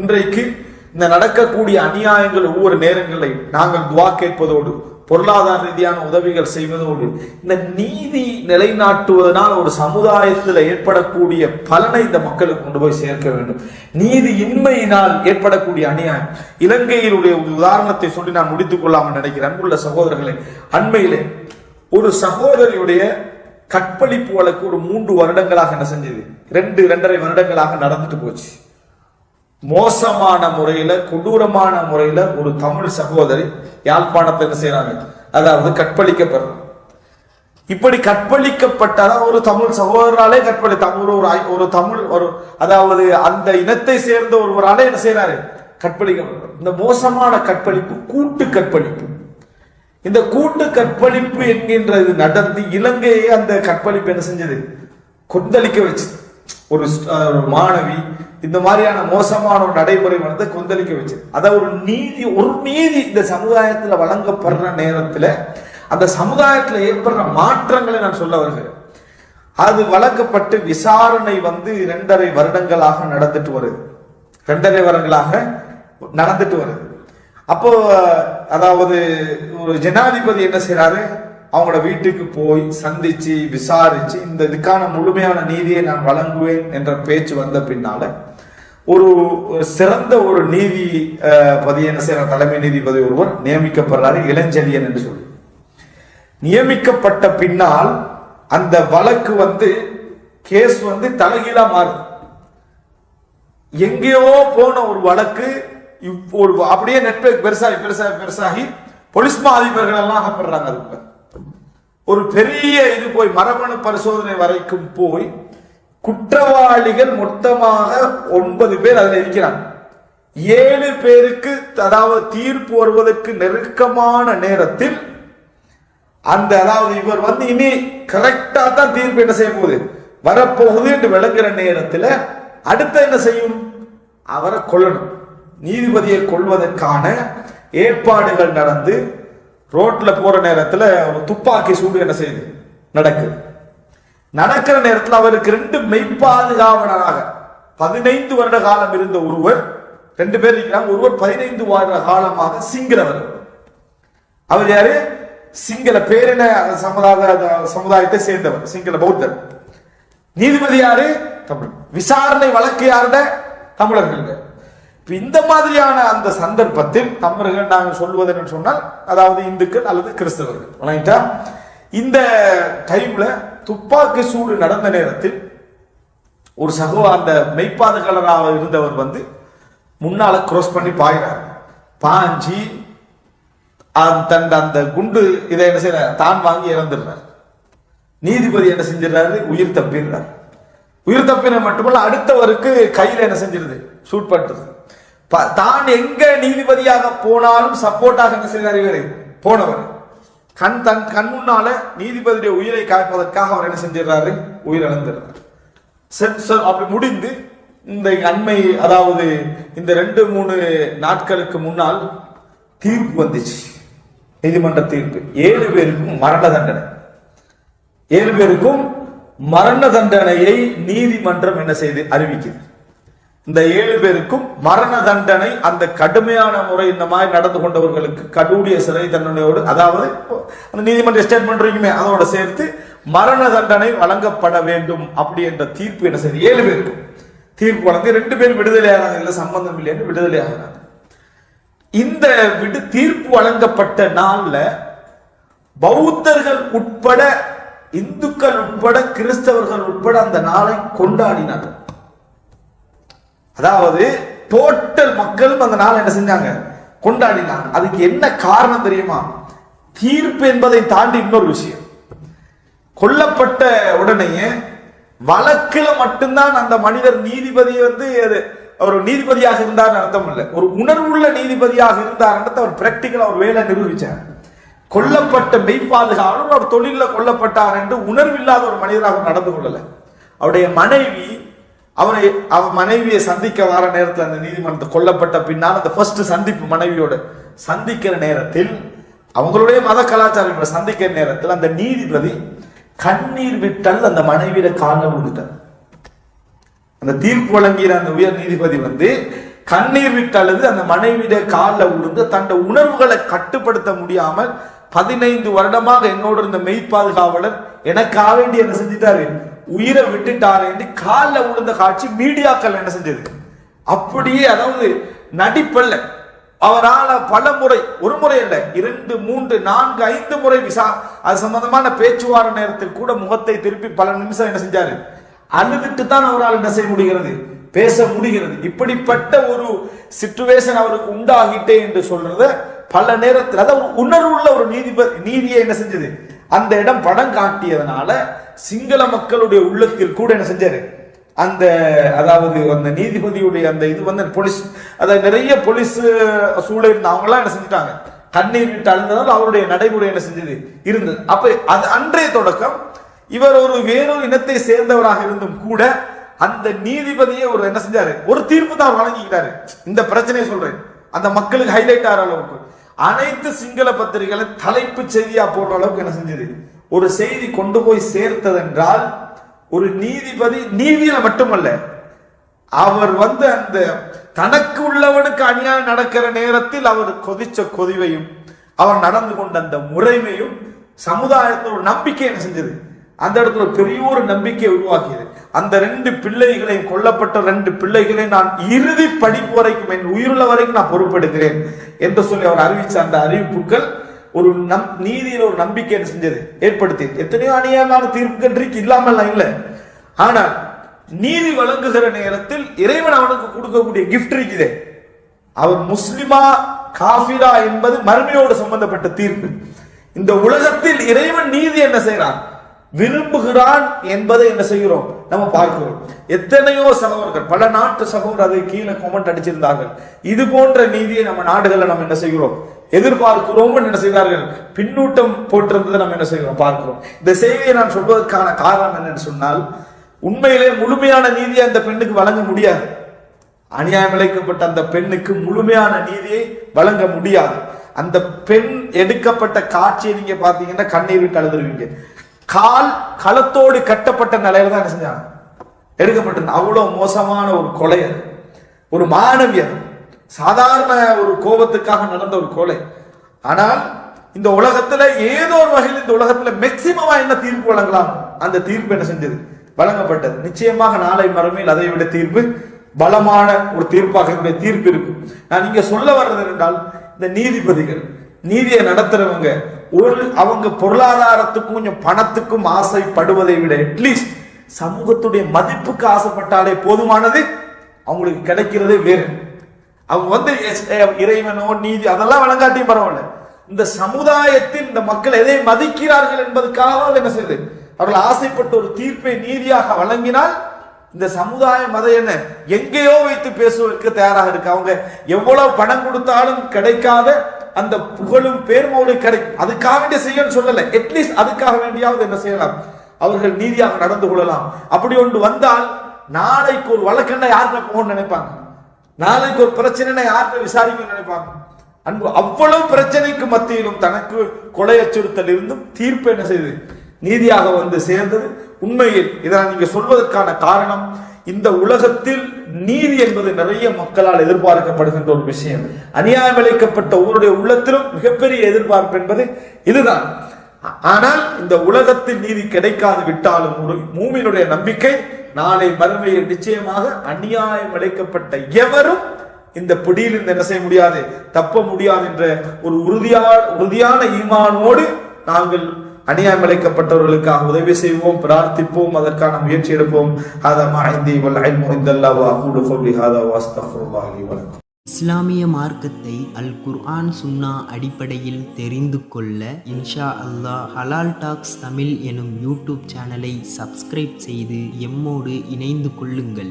இன்றைக்கு இந்த நடக்கக்கூடிய அநியாயங்கள் ஒவ்வொரு நேரங்களை நாங்கள் துவா கேட்பதோடு பொருளாதார ரீதியான உதவிகள் செய்வதோடு இந்த நீதி நிலைநாட்டுவதனால் ஒரு சமுதாயத்தில் ஏற்படக்கூடிய பலனை இந்த மக்களுக்கு கொண்டு போய் சேர்க்க வேண்டும். நீதி இன்மையினால் ஏற்படக்கூடிய அநியாயம். இலங்கையிலுடைய ஒரு உதாரணத்தை சொல்லி நான் முடித்துக் கொள்ளாமல் நினைக்கிறேன். அன்புள்ள சகோதரர்களை அண்மையிலே ஒரு சகோதரியுடைய கற்பழிப்பு வழக்கு ஒரு மூன்று வருடங்களாக என்ன செஞ்சது? ரெண்டு ரெண்டரை வருடங்களாக நடந்துட்டு போச்சு. மோசமான முறையில கொடூரமான முறையில ஒரு தமிழ் சகோதரி யாழ்ப்பாணத்தை என்ன செய்யறாங்க அதாவது கற்பழிக்கப்படுறாங்க இப்படி கற்பழிக்கப்பட்டதான் ஒரு தமிழ் சகோதரனாலே கற்பழி தமிழ் ஒரு ஒரு தமிழ் ஒரு அதாவது அந்த இனத்தை சேர்ந்த ஒருவராலே என்ன செய்யறாரு கற்பழிக்கப்படுறார் இந்த மோசமான கற்பழிப்பு கூட்டு கற்பழிப்பு. இந்த கூட்டு கற்பழிப்பு என்கின்றது நடந்து இலங்கையை அந்த கற்பழிப்பு என்ன செஞ்சது? கொந்தளிக்க வச்சு ஒரு மாணவி இந்த மாதிரியான மோசமான ஒரு நடைமுறை வந்து கொந்தளிக்க வச்சு அதை ஒரு நீதி ஒரு நீதி இந்த சமுதாயத்தில் வழங்கப்படுற நேரத்தில் அந்த சமுதாயத்தில் ஏற்படுற மாற்றங்களை நான் சொல்ல வருகிறேன். அது வழங்கப்பட்டு விசாரணை வந்து இரண்டரை வருடங்களாக நடந்துட்டு வருது. ரெண்டரை வருடங்களாக நடந்துட்டு வருது. அப்போ அதாவது ஒரு ஜனாதிபதி என்ன செய்யறாரு அவங்களோட வீட்டுக்கு போய் சந்திச்சு விசாரிச்சு இந்த இதுக்கான முழுமையான நீதியை நான் வழங்குவேன் என்ற பேச்சு வந்த பின்னால ஒரு ஒரு சிறந்த ஒரு நீதி பதி என்ன செய்யற தலைமை நீதிபதி ஒருவர் நியமிக்கப்படுறாரு இளஞ்செழியன் என்று சொல்லி. நியமிக்கப்பட்ட பின்னால் அந்த வழக்கு வந்து கேஸ் வந்து தலைகீழா மாறுது. எங்கேயோ போன ஒரு வழக்கு ஒரு அப்படியே நெட்வொர்க் பெருசாகி பெருசாகி பெருசாகி போலீஸ் மா அதிபர்கள் எல்லாம் அகப்படுறாங்க அதுக்குள்ள ஒரு பெரிய இது போய் மரபணு பரிசோதனை வரைக்கும் போய் குற்றவாளிகள் மொத்தமாக ஒன்பது பேர் அதில் இருக்கிறாங்க. ஏழு பேருக்கு அதாவது தீர்ப்பு வருவதற்கு நெருக்கமான நேரத்தில் அந்த அதாவது இவர் வந்து இனி கரெக்டா தான் தீர்ப்பு என்ன செய்ய போகுது? வரப்போகுது என்று விளங்குற நேரத்தில் அடுத்து என்ன செய்யும்? அவரை கொள்ளணும் நீதிபதியை கொள்வதற்கான ஏற்பாடுகள் நடந்து ரோட்ல போற நேரத்துல ஒரு துப்பாக்கி சூடு என்ன செய்யுது? நடக்குது நடக்கிற நேரத்தில் அவருக்கு ரெண்டு மெய்ப்பாதுகாவலராக பதினைந்து வருட காலம் இருந்த ஒருவர் ரெண்டு பேர் இருக்கிறாங்க. ஒருவர் பதினைந்து வருட காலமாக சிங்களவர். அவர் யாரு? சிங்கள பேரின சமுதாய சமுதாயத்தை சேர்ந்தவர் சிங்கள பௌத்தர். நீதிபதி யாரு? தமிழ். விசாரணை வழக்கு யாருட தமிழர்கள் இந்த மாதிரியான அந்த சந்தர்ப்பத்தில் தமிழர்கள் நாங்கள் சொல்வது என்னன்னு சொன்னால் அதாவது இந்துக்கள் அல்லது கிறிஸ்தவர்கள் வணங்கிட்டா இந்த டைம்ல துப்பாக்கி சூடு நடந்த நேரத்தில் ஒரு சகோ அந்த மெய்ப்பாதுகாவலராக இருந்தவர் வந்து முன்னால கிராஸ் பண்ணி பாயிறார். பாஞ்சி தன் அந்த குண்டு இதை என்ன செய்யற தான் வாங்கி இறந்துடுறார். நீதிபதி என்ன செஞ்சிடறாரு? உயிர் தப்பிடுறார். உயிர் தப்பின மட்டுமல்ல அடுத்தவருக்கு கையில் என்ன செஞ்சிருது? சூட் பண்ணுறது தான் எங்க நீதிபதியாக போனாலும் சப்போர்ட்டாக என்ன செய்தார் இவரு? போனவர். கண் தன் கண் முன்னால நீதிபதியுடைய உயிரை காப்பதற்காக அவர் என்ன செஞ்சிடறாரு? உயிரிழந்துடுறார். சென்சர் அப்படி முடிந்து இந்த அண்மை அதாவது இந்த ரெண்டு மூணு நாட்களுக்கு முன்னால் தீர்ப்பு வந்துச்சு. நீதிமன்ற தீர்ப்பு. ஏழு பேருக்கும் மரண தண்டனை. ஏழு பேருக்கும் மரண தண்டனையை நீதிமன்றம் என்ன செய்து அறிவிக்குது. இந்த ஏழு பேருக்கும் மரண தண்டனை அந்த கடுமையான முறை இந்த மாதிரி நடந்து கொண்டவர்களுக்கு கடூடிய சிறை தண்டனையோடு அதாவது அந்த நீதிமன்ற ஸ்டேட்மெண்ட் இருக்குமே அதோட சேர்த்து மரண தண்டனை வழங்கப்பட வேண்டும் அப்படி என்ற தீர்ப்பு என்ன செய்யுது ஏழு பேருக்கும். தீர்ப்பு வழங்கி ரெண்டு பேரும் விடுதலை ஆகிறாங்க இல்லை சம்பந்தம் இல்லைன்னு விடுதலை ஆகிறாங்க இந்த விடு தீர்ப்பு வழங்கப்பட்ட நாளில் பௌத்தர்கள் உட்பட இந்துக்கள் உட்பட கிறிஸ்தவர்கள் உட்பட அந்த நாளை கொண்டாடினார்கள். அதாவது டோட்டல் மக்களும் அந்த நாள் என்ன செஞ்சாங்க? கொண்டாடினாங்க. அதுக்கு என்ன காரணம் தெரியுமா? தீர்ப்பு என்பதை தாண்டி இன்னொரு விஷயம். கொல்லப்பட்ட உடனேயே வழக்கில் மட்டும்தான் அந்த மனிதர் நீதிபதி வந்து அது அவர் நீதிபதியாக இருந்தார் அர்த்தம் இல்லை. ஒரு உணர்வுள்ள நீதிபதியாக இருந்தார் அவர் பிராக்டிக்கலா ஒரு வேலை நிரூபிச்சார். கொல்லப்பட்ட மெய்ப்பாதுகாவலர் அவர் தொழிலில் கொல்லப்பட்டார் என்று உணர்வில்லாத ஒரு மனிதராக நடந்து கொள்ளல. அவருடைய மனைவி அவரை அவ மனைவியை சந்திக்க வர நேரத்தில் அந்த நீதிமன்றத்தை கொல்லப்பட்ட பின்னால் அந்த ஃபர்ஸ்ட் சந்திப்பு மனைவியோட சந்திக்கிற நேரத்தில் அவங்களுடைய மத கலாச்சாரம் சந்திக்கிற நேரத்தில் அந்த நீதிபதி கண்ணீர் விட்டால் அந்த மனைவியிட காலில் விழுந்துட்டார் அந்த தீர்ப்பு வழங்கிய அந்த உயர் நீதிபதி வந்து கண்ணீர் விட்டு அந்த மனைவியிட காலில் விழுந்து தன்னுடைய உணர்வுகளை கட்டுப்படுத்த முடியாமல் பதினைந்து வருடமாக என்னோடு இருந்த மெய் பாதுகாவலர் எனக்காக வேண்டி என்ன செஞ்சிட்டாரு? உயிரை விட்டுட்டாரு என்று காலில் விழுந்த காட்சி மீடியாக்கள் என்ன செஞ்சது? அப்படியே அதாவது நடிப்பல்ல. அவரால் பல முறை ஒரு முறை இல்லை இரண்டு மூன்று நான்கு ஐந்து முறை விசா அது சம்பந்தமான பேச்சுவார நேரத்தில் கூட முகத்தை திருப்பி பல நிமிஷம் என்ன செஞ்சாரு? அழுதுட்டு தான் அவரால் என்ன செய்ய முடிகிறது? பேச முடிகிறது. இப்படிப்பட்ட ஒரு சிச்சுவேஷன் அவருக்கு உண்டாகிட்டே என்று சொல்றத பல நேரத்தில் அதாவது உணர்வுள்ள ஒரு நீதிபதி நீதியை என்ன செஞ்சது? அந்த இடம் படம் காட்டியதுனால சிங்கள மக்களுடைய உள்ளத்தில் கூட என்ன செஞ்சாரு? அந்த அதாவது அந்த நீதிபதியுடைய அந்த இது வந்து போலீஸ் அதாவது நிறைய போலீஸ் சூழல் இருந்த அவங்களாம் என்ன செஞ்சுட்டாங்க? கண்ணீர் விட்டு அழுந்ததால் அவருடைய நடைமுறை என்ன செஞ்சது? இருந்தது. அப்ப அது அன்றைய தொடக்கம் இவர் ஒரு வேறொரு இனத்தை சேர்ந்தவராக இருந்தும் கூட அந்த நீதிபதியை ஒரு என்ன செஞ்சாரு? ஒரு தீர்ப்பு தான் வழங்கிக்கிட்டாரு. இந்த பிரச்சனையை சொல்றேன். அந்த மக்களுக்கு ஹைலைட் ஆகிற அளவுக்கு. அனைத்து சிங்கள பத்திரிகைகளை தலைப்பு செய்தியா போடுற அளவுக்கு என்ன செஞ்சது? ஒரு செய்தி கொண்டு போய் சேர்த்ததென்றால் ஒரு நீதிபதி நீதியில மட்டுமல்ல அவர் வந்து அந்த தனக்கு உள்ளவனுக்கு அநியாயம் நடக்கிற நேரத்தில் அவர் கொதிச்ச கொதிவையும் அவர் நடந்து கொண்ட அந்த முறைமையும் சமுதாயத்தில் ஒரு நம்பிக்கை என்ன செஞ்சது? அந்த இடத்துல பெரிய ஒரு நம்பிக்கை உருவாக்கியது அந்த ரெண்டு பிள்ளைகளையும் கொல்லப்பட்ட ரெண்டு பிள்ளைகளையும் நான் இறுதி படிப்பு வரைக்கும் என் உயிருள்ள வரைக்கும் நான் பொறுப்பெடுக்கிறேன் என்று சொல்லி அவர் அறிவிச்ச அந்த அறிவிப்புகள் ஒரு நம் நீதியில் ஒரு நம்பிக்கை என்ன செஞ்சது? ஏற்படுத்தி எத்தனையோ அநியாயமான தீர்ப்புகள் இல்லாமல் இல்லை. ஆனால் நீதி வழங்குகிற நேரத்தில் இறைவன் அவனுக்கு கொடுக்கக்கூடிய கிஃப்ட் இருக்குது. அவர் முஸ்லிமா காஃபிரா என்பது மறுமையோடு சம்பந்தப்பட்ட தீர்ப்பு. இந்த உலகத்தில் இறைவன் நீதி என்ன செய்கிறான்? விரும்புகிறான் என்பதை என்ன செய்கிறோம்? நம்ம பார்க்கிறோம். எத்தனையோ சகோதரர்கள் பல நாட்டு சகோதரர் அதை கீழே கொமெண்ட் அடிச்சிருந்தார்கள். இது போன்ற நீதியை நம்ம நாடுகளில் நம்ம என்ன செய்கிறோம்? எதிர்பார்க்கிறோம் என்ன செய்தார்கள்? பின்னூட்டம் போட்டிருந்ததை நம்ம என்ன செய்கிறோம்? பார்க்கிறோம். இந்த செய்தியை நான் சொல்வதற்கான காரணம் என்னன்னு சொன்னால் உண்மையிலே முழுமையான நீதியை அந்த பெண்ணுக்கு வழங்க முடியாது. அநியாயம் இழைக்கப்பட்ட அந்த பெண்ணுக்கு முழுமையான நீதியை வழங்க முடியாது. அந்த பெண் எடுக்கப்பட்ட காட்சியை நீங்க பாத்தீங்கன்னா கண்ணீர் விட்டு அழுதுருவீங்க. கால் களத்தோடு கட்டப்பட்ட நிலையில தான் என்ன செஞ்சாங்க? எடுக்கப்பட்டது அவ்வளவு மோசமான ஒரு கொலை அது. ஒரு மாணவியர் சாதாரண ஒரு கோபத்துக்காக நடந்த ஒரு கொலை. ஆனால் இந்த உலகத்துல ஏதோ ஒரு வகையில் இந்த உலகத்துல மேக்சிமமா என்ன தீர்ப்பு வழங்கலாம்? அந்த தீர்ப்பு என்ன செஞ்சது? வழங்கப்பட்டது. நிச்சயமாக நாளை மறுமையில் அதை விட தீர்ப்பு பலமான ஒரு தீர்ப்பாக தீர்ப்பு இருக்கும். நான் இங்க சொல்ல வர்றது என்றால் இந்த நீதிபதிகள் நீதியை நடத்துறவங்க ஒரு அவங்க பொருளாதாரத்துக்கும் கொஞ்சம் பணத்துக்கும் ஆசைப்படுவதை விட அட்லீஸ்ட் சமூகத்துடைய மதிப்புக்கு ஆசைப்பட்டாலே போதுமானது அவங்களுக்கு கிடைக்கிறதே வேறு. அவங்க வந்து எஸ்- இறைவனோ நீதி அதெல்லாம் வழங்காட்டியும் பரவாயில்ல. இந்த சமுதாயத்தில் இந்த மக்கள் எதை மதிக்கிறார்கள் என்பதுக்காக என்ன செய்யுது அவர்கள் ஆசைப்பட்ட ஒரு தீர்ப்பை நீதியாக வழங்கினால் இந்த சமுதாயம் அதை என்ன எங்கேயோ வைத்து பேசுவதற்கு தயாராக இருக்கு. அவங்க எவ்வளவு பணம் கொடுத்தாலும் கிடைக்காத அந்த புகழும் பேர்மோடு கிடைக்கும் அதுக்காக வேண்டிய செய்யணும்னு சொல்லல. அட்லீஸ்ட் அதுக்காக வேண்டியாவது என்ன செய்யலாம்? அவர்கள் நீதியாக நடந்து கொள்ளலாம். அப்படி ஒன்று வந்தால் நாளைக்கு ஒரு வழக்கெண்ண யார்கிட்ட போகணும்னு நினைப்பாங்க? நாளைக்கு ஒரு பிரச்சனை யார்கிட்ட விசாரிக்கணும்னு நினைப்பாங்க? அன்பு அவ்வளவு பிரச்சனைக்கு மத்தியிலும் தனக்கு கொலை அச்சுறுத்தல் இருந்தும் தீர்ப்பு என்ன செய்தது? நீதியாக வந்து சேர்ந்தது. உண்மையில் இதை நீங்க சொல்வதற்கான காரணம் இந்த உலகத்தில் நீதி என்பது நிறைய மக்களால் எதிர்பார்க்கப்படுகின்ற ஒரு விஷயம். அநியாயம் அளிக்கப்பட்ட ஒவ்வொருடைய உள்ளத்திலும் மிகப்பெரிய எதிர்பார்ப்பு என்பது இதுதான். ஆனால் இந்த உலகத்தில் நீதி கிடைக்காது விட்டாலும் ஒரு மூமியினுடைய நம்பிக்கை நாளை மறுமையில் நிச்சயமாக அநியாயம் அளிக்கப்பட்ட எவரும் இந்த பிடியிலிருந்து என்ன செய்ய முடியாது தப்ப முடியாது என்ற ஒரு உறுதியான உறுதியான ஈமானோடு நாங்கள் அநியாயம் உதவி செய்வோம் பிரார்த்திப்போம் அதற்கான முயற்சி எடுப்போம். இஸ்லாமிய மார்க்கத்தை அல் குர்ஆன் சுன்னா அடிப்படையில் தெரிந்து கொள்ள இன்ஷா அல்லாஹ் ஹலால் டாக்ஸ் தமிழ் எனும் யூடியூப் சேனலை சப்ஸ்கிரைப் செய்து எம்மோடு இணைந்து கொள்ளுங்கள்.